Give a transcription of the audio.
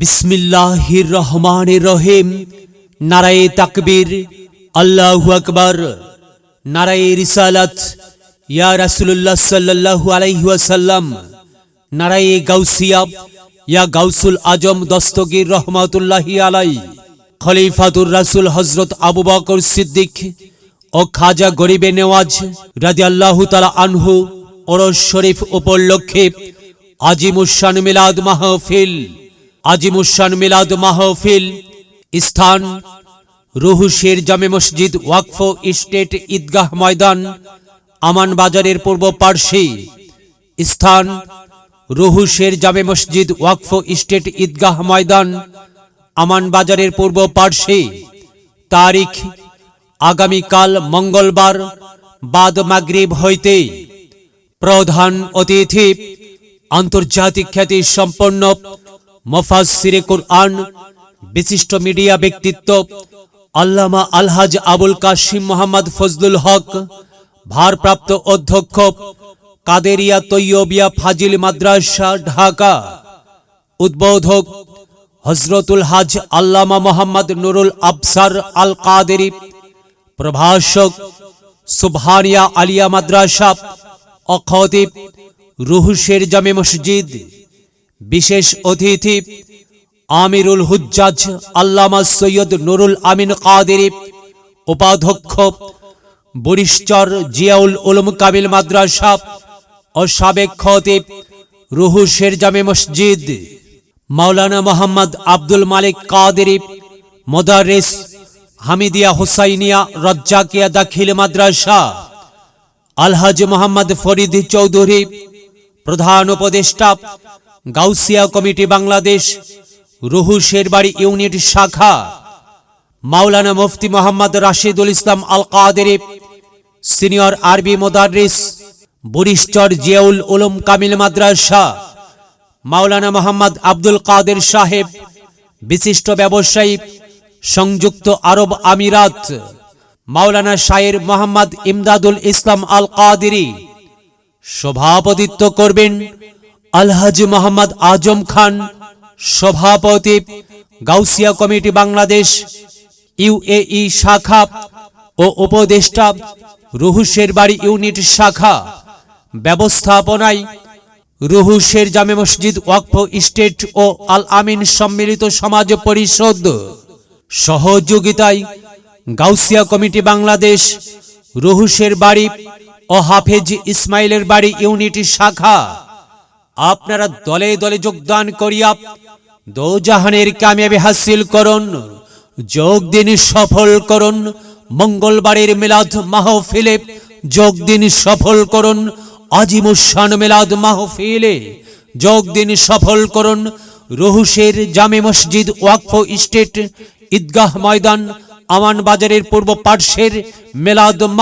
বিসমিল্লাহির রহমান রহিম। নারায়ে তাকবীর, আল্লাহু আকবর। নারায়ে রিসালাত, ইয়া রাসূলুল্লাহ সাল্লাল্লাহু আলাইহি ওয়াসাল্লাম। নারায়ে গাউসিয়া, ইয়া গাউসুল আজম দস্তগীর রহমাতুল্লাহি আলাই খলিফাতুর রাসূল হযরত আবু বকর সিদ্দিক ও খাজা গরিবে নেওয়াজ রাদিয়াল্লাহু তালা আনহু ওরস শরীফ উপলক্ষে আজিমুসান মিলাদ মাহফিল আজিমুসান মিলাদ মাহফিল, স্থান রুহুশের জামে মসজিদ ওয়াকফ স্টেট ঈদগাহ ময়দান, আমান বাজারের পূর্ব পার্শ্বে, স্থান রুহুশের জামে মসজিদ ওয়াকফ স্টেট ঈদগাহ ময়দান, আমান বাজারের পূর্ব পার্শ্বে, তারিখ, আগামীকাল মঙ্গলবার, বাদ মাগরিব হইতে, প্রধান অতিথি, আন্তর্জাতিক খ্যাতি সম্পন্ন মফাসিরে কোরআন, বিশিষ্ট মিডিয়া ব্যক্তিত্ব আল্লামা আলহাজ আবুল কাশিম মোহাম্মদ ফজলুল হক, ভারপ্রাপ্ত অধ্যক্ষ কাদেরিয়া তৈয়বিয়া ফাজিল মাদ্রাসা, ঢাকা। উদ্বোধক হজরতুল হাজ আল্লামা মোহাম্মদ নুরুল আফসার আল কাদেরি প্রভাষক সুবহানিয়া আলিয়া মাদ্রাসা অখদীপ রুহুশের জামে মসজিদ। বিশেষ অতিথি আমিরুল হুজ্জাজ, আল্লামা সৈয়দ নুরুল আমিন কাদেরি, উপাধ্যক্ষ, বরিশচর জিয়াউল উলুম কামিল মাদ্রাসা ও সাবেক খতিব রুহুশের জামে মসজিদ, মাওলানা মোহাম্মদ আব্দুল মালিক কাদেরি, মোদারেস হামিদিয়া হুসাইনিয়া রজ্জাকিয়া দাখিল মাদ্রাসা, আলহাজ মোহাম্মদ ফরিদ চৌধুরী, প্রধান উপদেষ্টা গাউসিয়া কমিটি বাংলাদেশ, রুহু শেরবাড়ি ইউনিট শাখা, মাওলানা মুফতি মোহাম্মদ রাশিদুল ইসলাম আল কাদেরি সিনিয়র আরবি মোদারিস, বরিশচর জিয়াউল উলুম কামিল মাদ্রাসা, মাওলানা মোহাম্মদ আব্দুল কাদের সাহেব, বিশিষ্ট ব্যবসায়ী, সংযুক্ত আরব আমিরাত, মাওলানা শায়ের মোহাম্মদ ইমদাদুল ইসলাম আল কাদেরি সভাপতিত্ব করবেন আলহাজ মোহাম্মদ আজম খান, সভাপতি, গাউসিয়া কমিটি বাংলাদেশ, ইউএই শাখা ও উপদেষ্টা রুহুশের বাড়ি ইউনিট শাখা, ব্যবস্থাপনায় রুহুশের জামে মসজিদ, ওয়াকফ স্টেট ও আল আমিন সম্মিলিত সমাজ পরিষদ, সহযোগিতায় গাউসিয়া কমিটি বাংলাদেশ রুহুশের বাড়ি ও হাফেজ ইসমাইলের বাড়ি ইউনিট শাখা। আপনারা দলে দলে যোগদান করিয়া দোজাহানের কামিয়াবি হাসিল করুন, যোগ দিন সফল করুন, মঙ্গলবারের মিলাদ মাহফিলে যোগ দিন সফল করুন, আজিমুসান মিলাদ মাহফিলে যোগ দিন সফল করুন, রহুশের জামে মসজিদ ওয়াকফ স্টেট ঈদগাহ ময়দান, আমান বাজারের পূর্ব পার্শ্বের মেলাদ